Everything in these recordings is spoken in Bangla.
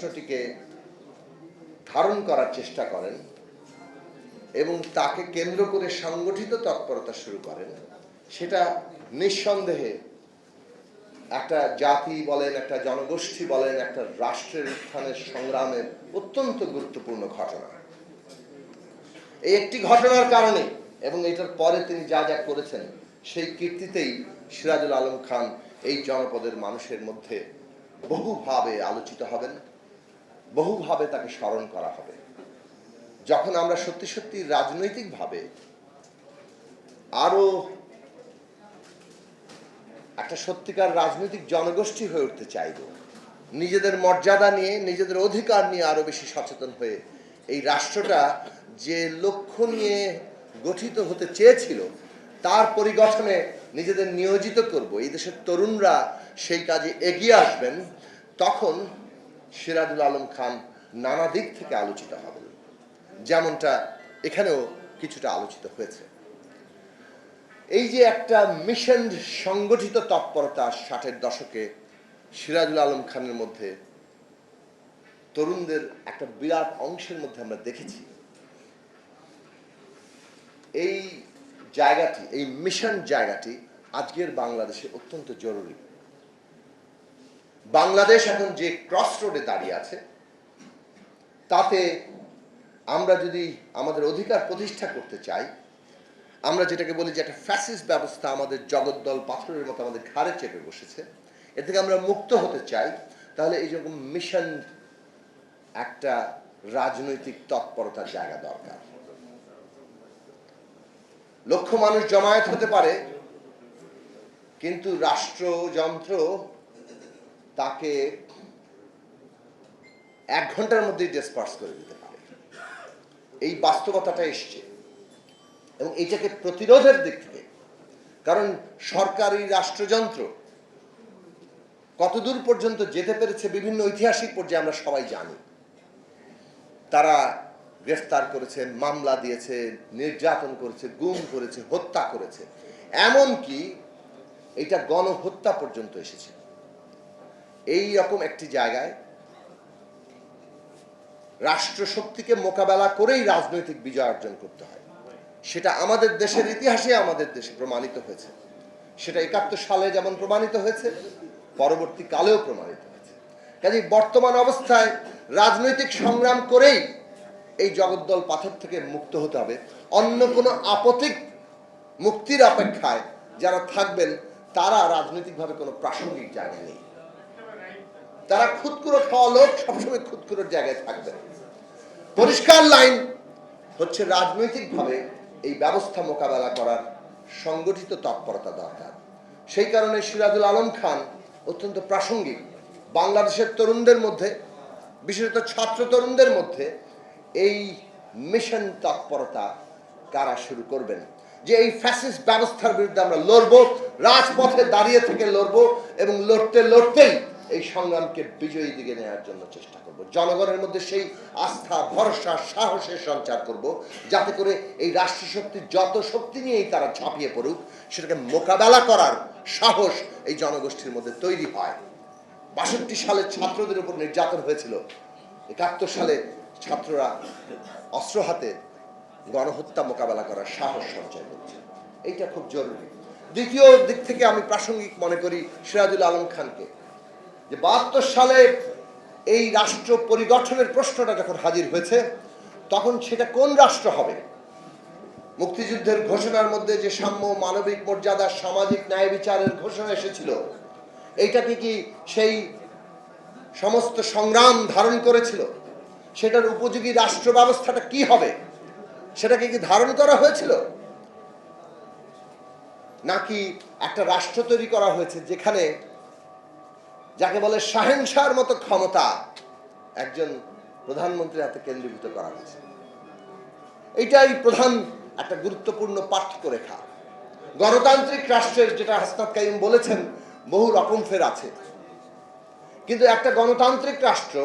প্রশ্নটিকে ধারণ করার চেষ্টা করেন এবং তাকে কেন্দ্র করে সংগঠিত তৎপরতা শুরু করেন, সেটা নিঃসন্দেহে একটা জাতি বলেন, একটা জনগোষ্ঠী বলেন, একটা রাষ্ট্রের উত্থানের সংগ্রামের অত্যন্ত গুরুত্বপূর্ণ ঘটনা। এই একটি ঘটনার কারণে, এবং এটার পরে তিনি যা যা করেছেন, সেই কীর্তিতেই সিরাজুল আলম খান এই জনপদের মানুষের মধ্যে বহুভাবে আলোচিত হবেন। বহুভাবে তাকে স্মরণ করা হবে। যখন আমরা সত্যি সত্যি রাজনৈতিকভাবে আরও একটা সত্যিকার রাজনৈতিক জনগোষ্ঠী হয়ে উঠতে চাইব, নিজেদের মর্যাদা নিয়ে, নিজেদের অধিকার নিয়ে আরও বেশি সচেতন হয়ে এই রাষ্ট্রটা যে লক্ষ্য নিয়ে গঠিত হতে চেয়েছিল, তার পরিগঠনে নিজেদের নিয়োজিত করব। এই দেশের তরুণরা সেই কাজে এগিয়ে আসবেন, তখন সিরাজুল আলম খান নানা দিক থেকে আলোচিত হবেন। যেমনটা এখানেও কিছুটা আলোচিত হয়েছে। এই যে একটা মিশন সংগঠিত তৎপরতা ষাটের দশকে সিরাজুল আলম খানের মধ্যে, তরুণদের একটা বিরাট অংশের মধ্যে আমরা দেখেছি। এই জায়গাটি, এই মিশন জায়গাটি আজকের বাংলাদেশে অত্যন্ত জরুরি। বাংলাদেশ এখন যে ক্রস রোডে দাঁড়িয়ে আছে, তাতে আমরা যদি আমাদের অধিকার প্রতিষ্ঠা করতে চাই, আমরা যেটাকে বলি যে একটা ফ্যাসিস ব্যবস্থা আমাদের জগদ্দল পাথরের মতো আমাদের ঘাড়ে চেপে বসেছে এ থেকে আমরা মুক্ত হতে চাই, তাহলে এই রকম মিশন একটা রাজনৈতিক তৎপরতার জায়গা দরকার। লক্ষ মানুষ জমায়েত হতে পারে, কিন্তু রাষ্ট্রযন্ত্র তাকে এক ঘণ্টার মধ্যেই ডিসপার্স করে দিতে পারে। এই বাস্তবতাটা এসছে। এবং এটাকে প্রতিরোধের দিক থেকে, কারণ সরকারি রাষ্ট্রযন্ত্র কতদূর পর্যন্ত যেতে পেরেছে বিভিন্ন ঐতিহাসিক পর্যায়ে আমরা সবাই জানি। তারা গ্রেফতার করেছে, মামলা দিয়েছে, নির্যাতন করেছে, গুম করেছে, হত্যা করেছে। এমনকি এটা গণহত্যা পর্যন্ত এসেছে। এই রকম একটি জায়গায় রাষ্ট্রশক্তিকে মোকাবেলা করেই রাজনৈতিক বিজয় অর্জন করতে হয়। সেটা আমাদের দেশের ইতিহাসে আমাদের দেশে প্রমাণিত হয়েছে। সেটা একাত্তর সালে যেমন প্রমাণিত হয়েছে, পরবর্তীকালেও প্রমাণিত হয়েছে। কাজে বর্তমান অবস্থায় রাজনৈতিক সংগ্রাম করেই এই জগদ্দল পাথর থেকে মুক্ত হতে হবে। অন্য কোনো আপতিক মুক্তির অপেক্ষায় যারা থাকবেন, তারা রাজনৈতিকভাবে কোনো প্রাসঙ্গিক জায়গা নেই। তারা খুদকুড়ো খাওয়া লোক সবসময় খুদকুড়োর জায়গায় থাকবেন পরিষ্কার লাইন হচ্ছে রাজনৈতিকভাবে এই ব্যবস্থা মোকাবেলা করার সংগঠিত তৎপরতা দরকার। সেই কারণে সিরাজুল আলম খান অত্যন্ত প্রাসঙ্গিক। বাংলাদেশের তরুণদের মধ্যে, বিশেষত ছাত্র তরুণদের মধ্যে এই মিশন তৎপরতা কারা শুরু করবেন? যে এই ফ্যাসিস ব্যবস্থার বিরুদ্ধে আমরা লড়বো, রাজপথে দাঁড়িয়ে থেকে লড়বো এবং লড়তে লড়তেই এই সংগ্রামকে বিজয়ী দিকে নেওয়ার জন্য চেষ্টা করব। জনগণের মধ্যে সেই আস্থা, ভরসা, সাহসের সঞ্চার করব যাতে করে এই রাষ্ট্রশক্তির যত শক্তি নিয়েই তারা ঝাঁপিয়ে পড়ুক, সেটাকে মোকাবেলা করার সাহস এই জনগোষ্ঠীর মধ্যে তৈরি হয়। বাষট্টি সালে ছাত্রদের উপর নির্যাতন হয়েছিল। একাত্তর সালে ছাত্ররা অস্ত্র হাতে গণহত্যা মোকাবেলা করার সাহস সঞ্চয় করছে। এইটা খুব জরুরি। দ্বিতীয় দিক থেকে আমি প্রাসঙ্গিক মনে করি সিরাজুল আলম খানকে। যে বাহাত্তর সালে এই রাষ্ট্র পরিগঠনের প্রশ্নটা যখন হাজির হয়েছে, তখন সেটা কোন রাষ্ট্র হবে? মুক্তিযুদ্ধের ঘোষণার মধ্যে যে সাম্য, মানবিক মর্যাদা, সামাজিক ন্যায় বিচারের ঘোষণা এসেছিল এইটাকে কি সেই সমস্ত সংগ্রাম ধারণ করেছিল? সেটার উপযোগী রাষ্ট্র ব্যবস্থাটা কি হবে? সেটাকে কি ধারণ করা হয়েছিল? নাকি একটা রাষ্ট্র তৈরি করা হয়েছে যেখানে যাকে বলে শাহেনশার মতো ক্ষমতা একজন প্রধানমন্ত্রীর হাতে কেন্দ্রীভূত করা হয়েছে। এইটাই প্রধান একটা গুরুত্বপূর্ণ পার্থক্য রেখা গণতান্ত্রিক রাষ্ট্রের যেটা হাসনাত কাইম বলেছেন, বহু রকম ফের আছে। কিন্তু একটা গণতান্ত্রিক রাষ্ট্র,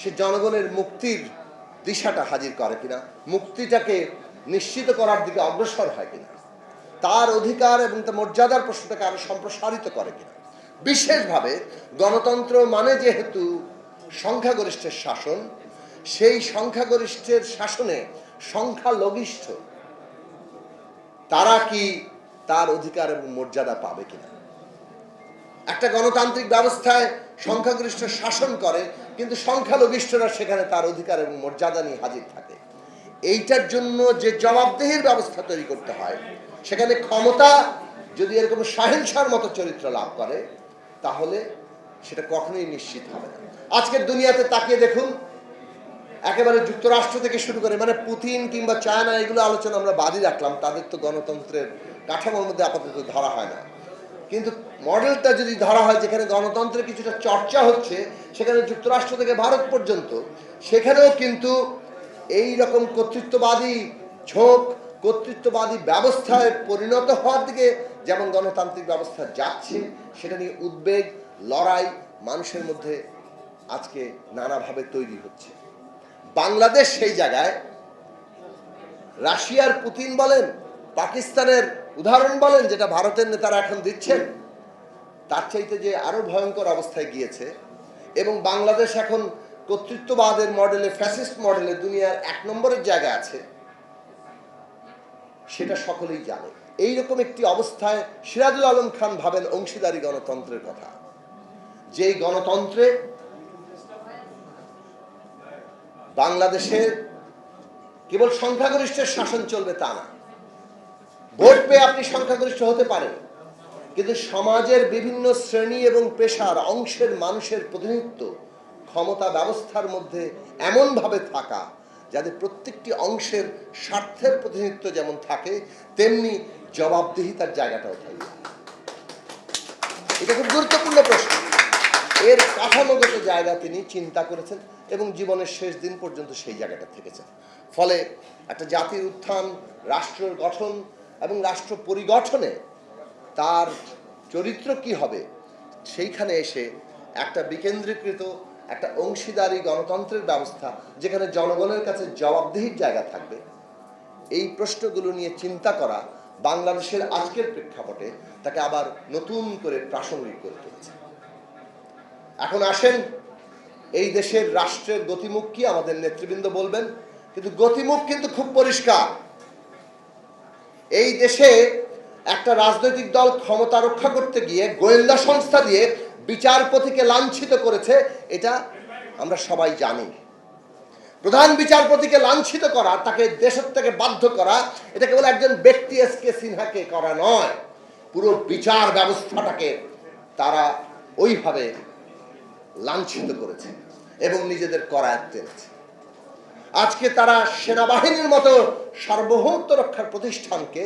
সে জনগণের মুক্তির দিশাটা হাজির করে কিনা, মুক্তিটাকে নিশ্চিত করার দিকে অগ্রসর হয় কিনা, তার অধিকার এবং তার মর্যাদার প্রশ্নটাকে আরও সম্প্রসারিত করে কিনা। বিশেষভাবে গণতন্ত্র মানে যেহেতু সংখ্যাগরিষ্ঠের শাসন, সেই সংখ্যাগরিষ্ঠের শাসনে সংখ্যালঘিষ্ঠ, তারা কি তার অধিকার এবং মর্যাদা পাবে কিনা? একটা গণতান্ত্রিক ব্যবস্থায় সংখ্যাগরিষ্ঠ শাসন করে, কিন্তু সংখ্যালঘিষ্ঠরা সেখানে তার অধিকার এবং মর্যাদা নিয়ে হাজির থাকে। এইটার জন্য যে জবাবদেহির ব্যবস্থা তৈরি করতে হয়, সেখানে ক্ষমতা যদি এরকম সাহেনসার মতো চরিত্র লাভ করে তাহলে সেটা কখনোই নিশ্চিত হবে না। আজকের দুনিয়াতে তাকিয়ে দেখুন, একেবারে যুক্তরাষ্ট্র থেকে শুরু করে মানে পুতিন কিংবা চায়না, এগুলো আলোচনা আমরা বাদই রাখলাম, তাদের তো গণতন্ত্রের কাঠামোর মধ্যে আপাতত ধরা হয় না। কিন্তু মডেলটা যদি ধরা হয়, যেখানে গণতন্ত্রের কিছুটা চর্চা হচ্ছে, সেখানে যুক্তরাষ্ট্র থেকে ভারত পর্যন্ত, সেখানেও কিন্তু এই রকম কর্তৃত্ববাদী ঝোঁক, কর্তৃত্ববাদী ব্যবস্থায় পরিণত হওয়ার দিকে যেমন গণতান্ত্রিক ব্যবস্থা যাচ্ছে, সেটা নিয়ে উদ্বেগ, লড়াই মানুষের মধ্যে আজকে নানাভাবে তৈরি হচ্ছে। বাংলাদেশ সেই জায়গায়, রাশিয়ার পুতিন বলেন, পাকিস্তানের উদাহরণ বলেন, যেটা ভারতের নেতারা এখন দিচ্ছেন, তার চাইতে যে আরও ভয়ঙ্কর অবস্থায় গিয়েছে, এবং বাংলাদেশ এখন কর্তৃত্ববাদের মডেলে, ফ্যাসিস্ট মডেলে দুনিয়ার এক নম্বরের জায়গায় আছে, সেটা সকলেই জানে। এইরকম একটি অবস্থায় সিরাজুল আলম খান ভাবেন অংশীদারি গণতন্ত্রের কথা। যেই গণতন্ত্রে বাংলাদেশের কেবল সংখ্যাগরিষ্ঠের শাসন চলবে তা না, ভোট পেয়ে আপনি সংখ্যাগরিষ্ঠ হতে পারেন, কিন্তু সমাজের বিভিন্ন শ্রেণি এবং পেশার অংশের মানুষের প্রতিনিধিত্ব ক্ষমতা ব্যবস্থার মধ্যে এমনভাবে থাকা যাতে প্রত্যেকটি অংশের স্বার্থের প্রতিনিধিত্ব যেমন থাকে, তেমনি জবাবদিহিতার জায়গাটাও থাকে এটা খুব গুরুত্বপূর্ণ প্রশ্ন। এর কাঠামোগত জায়গা তিনি চিন্তা করেছেন এবং জীবনের শেষ দিন পর্যন্ত সেই জায়গাটা থেকেছেন। ফলে একটা জাতির উত্থান, রাষ্ট্রের গঠন এবং রাষ্ট্র পরিগঠনে তার চরিত্র কি হবে, সেইখানে এসে একটা বিকেন্দ্রীকৃত, একটা অংশীদারি গণতন্ত্রের ব্যবস্থা, যেখানে জনগণের কাছে জবাবদিহির জায়গা থাকবে, এই প্রশ্নগুলো নিয়ে চিন্তা করা বাংলাদেশের আজকের প্রেক্ষাপটে তাকে আবার নতুন করে প্রাসঙ্গিক করে তুলেছে। এখন আসেন, এই দেশের রাষ্ট্রের গতিমুখ কি আমাদের নেতৃবৃন্দ বলবেন? কিন্তু গতিমুখ কিন্তু খুব পরিষ্কার। এই দেশে একটা রাজনৈতিক দল ক্ষমতা রক্ষা করতে গিয়ে গোয়েন্দা সংস্থা দিয়ে বিচারপতিকে লাঞ্ছিত করেছে, এটা আমরা সবাই জানি। প্রধান বিচারপতিকে লাঞ্ছিত করা, তাকে দেশের থেকে বাধ্য করা এটা কেবল একজন ব্যক্তি এস কে সিনহাকে করা নয়। পুরো বিচার ব্যবস্থাটাকে তারা ওইভাবে লাঞ্ছিত করেছে এবং নিজেদের করায়ত্ত এনেছে আজকে তারা সেনাবাহিনীর মতো সার্বভৌমত্ব রক্ষার প্রতিষ্ঠানকে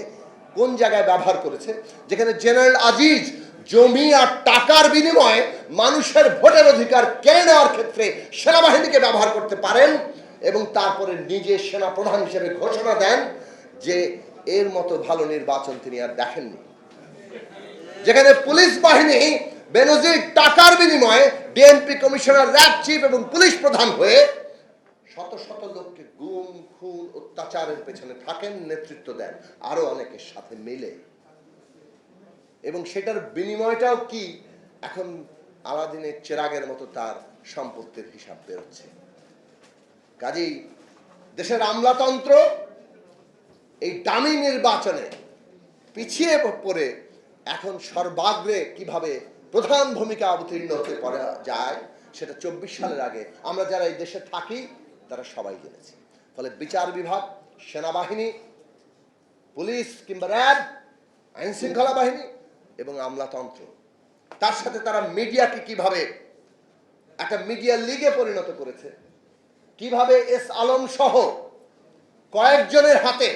কোন জায়গায় ব্যবহার করেছে? যেখানে জেনারেল আজিজ জমি আর টাকার বিনিময়ে মানুষের ভোটের অধিকার কেড়ে নেওয়ার ক্ষেত্রে সেনাবাহিনীকে ব্যবহার করতে পারেন এবং তারপরে নিজে সেনা প্রধান হিসেবে ঘোষণা দেন যে এর মতো ভালো নির্বাচন তিনি আর দেখেননি। যেখানে পুলিশ বাহিনী বেনজির টাকার বিনিময়ে ডিএমপি কমিশনার, র্যাব চিফ এবং পুলিশ প্রধান হয়ে শত শত লোককে গুম, খুন, অত্যাচারের পেছনে থাকেন, নেতৃত্ব দেন। আরও অনেকের সাথে মিলে। এবং সেটার বিনিময়টাও কি? এখন আলাদিনের চেরাগের মতো তার সম্পত্তির হিসাব বেরোচ্ছে। কাজেই দেশের আমলাতন্ত্র এই দামি নির্বাচনে পিছিয়ে পড়ে এখন সর্বাগ্রে কীভাবে প্রধান ভূমিকা অবতীর্ণ হতে পারা যায়, সেটা চব্বিশ সালের আগে আমরা যারা এই দেশে থাকি, তারা সবাই জেনেছি। ফলে বিচার বিভাগ, সেনাবাহিনী, পুলিশ কিংবা র্যাব আইন শৃঙ্খলা বাহিনী এবং আমলাতন্ত্র, তার সাথে তারা মিডিয়াকে কীভাবে একটা মিডিয়া লিগে পরিণত করেছে কীভাবে এস আলম সহ কয়েকজনের হাতে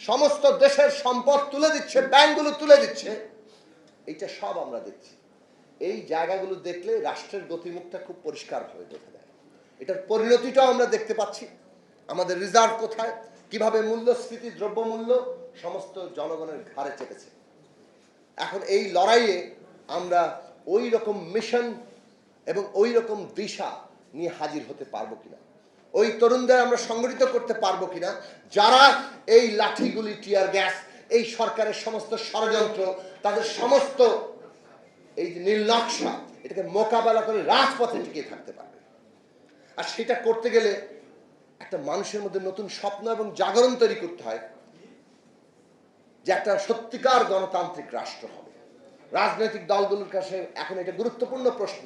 সমস্ত দেশের সম্পদ তুলে দিচ্ছে, ব্যাংকগুলো তুলে দিচ্ছে, এইটা সব আমরা দেখছি। এই জায়গাগুলো দেখলে রাষ্ট্রের গতিমুখটা খুব পরিষ্কারভাবে দেখা যায়। এটার পরিণতিটাও আমরা দেখতে পাচ্ছি। আমাদের রিজার্ভ কোথায়? কীভাবে মূল্যস্ফীতি, দ্রব্যমূল্য সমস্ত জনগণের ঘাড়ে চেপেছে। এখন এই লড়াইয়ে আমরা ওই রকম মিশন এবং ওই রকম দিশা নিয়ে হাজির হতে পারব কিনা? ওই তরুণদের আমরা সংগঠিত করতে পারব কিনা? যারা এই লাঠিগুলি, টিয়ার গ্যাস, এই সরকারের সমস্ত ষড়যন্ত্র, তাদের সমস্ত এই যে নকশা, এটাকে মোকাবেলা করে রাজপথে টিকে থাকতে পারবে। আর সেটা করতে গেলে একটা মানুষের মধ্যে নতুন স্বপ্ন এবং জাগরণ তৈরি করতে হয় যে একটা সত্যিকার গণতান্ত্রিক রাষ্ট্র হবে। রাজনৈতিক দলগুলোর কাছে এখন এটা গুরুত্বপূর্ণ প্রশ্ন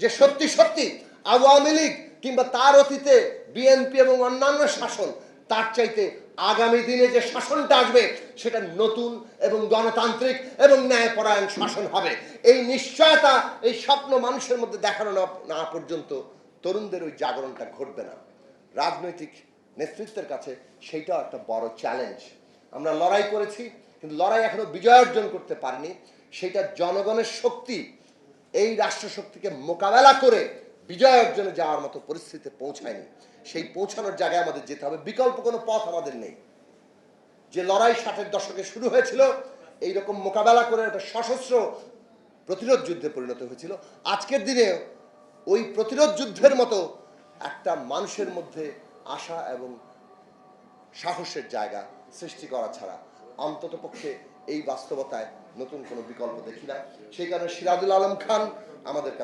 যে সত্যি সত্যি আওয়ামী লীগ কিংবা তার অতীতে বিএনপি এবং অন্যান্য শাসন, তার চাইতে আগামী দিনে যে শাসনটা আসবে, সেটা নতুন এবং গণতান্ত্রিক এবং ন্যায়পরায়ণ শাসন হবে। এই নিশ্চয়তা, এই স্বপ্ন মানুষের মধ্যে দেখানো না- পর্যন্ত তরুণদের ওই জাগরণটা ঘটবে না। রাজনৈতিক নেতৃত্বের কাছে সেইটাও একটা বড় চ্যালেঞ্জ আমরা লড়াই করেছি, কিন্তু লড়াই এখনও বিজয় অর্জন করতে পারিনি। সেটা জনগণের শক্তি, এই রাষ্ট্র শক্তিকে মোকাবেলা করে বিজয় অর্জনে যাওয়ার মতো পরিস্থিতিতে পৌঁছায়নি। সেই পৌঁছানোর জায়গায় আমাদের যেতে হবে। বিকল্প কোনো পথ আমাদের নেই। যে লড়াই ষাটের দশকে শুরু হয়েছিল এই রকম মোকাবেলা করে একটা সশস্ত্র প্রতিরোধ যুদ্ধে পরিণত হয়েছিল। আজকের দিনে ওই প্রতিরোধ যুদ্ধের মতো একটা মানুষের মধ্যে আশা এবং সাহসের জায়গা সৃষ্টি করা ছাড়া অন্তত পক্ষে এই বাস্তবতায় নতুন কোনো বিকল্প দেখি না। সেই কারণে সিরাজুল আলম খান আমাদের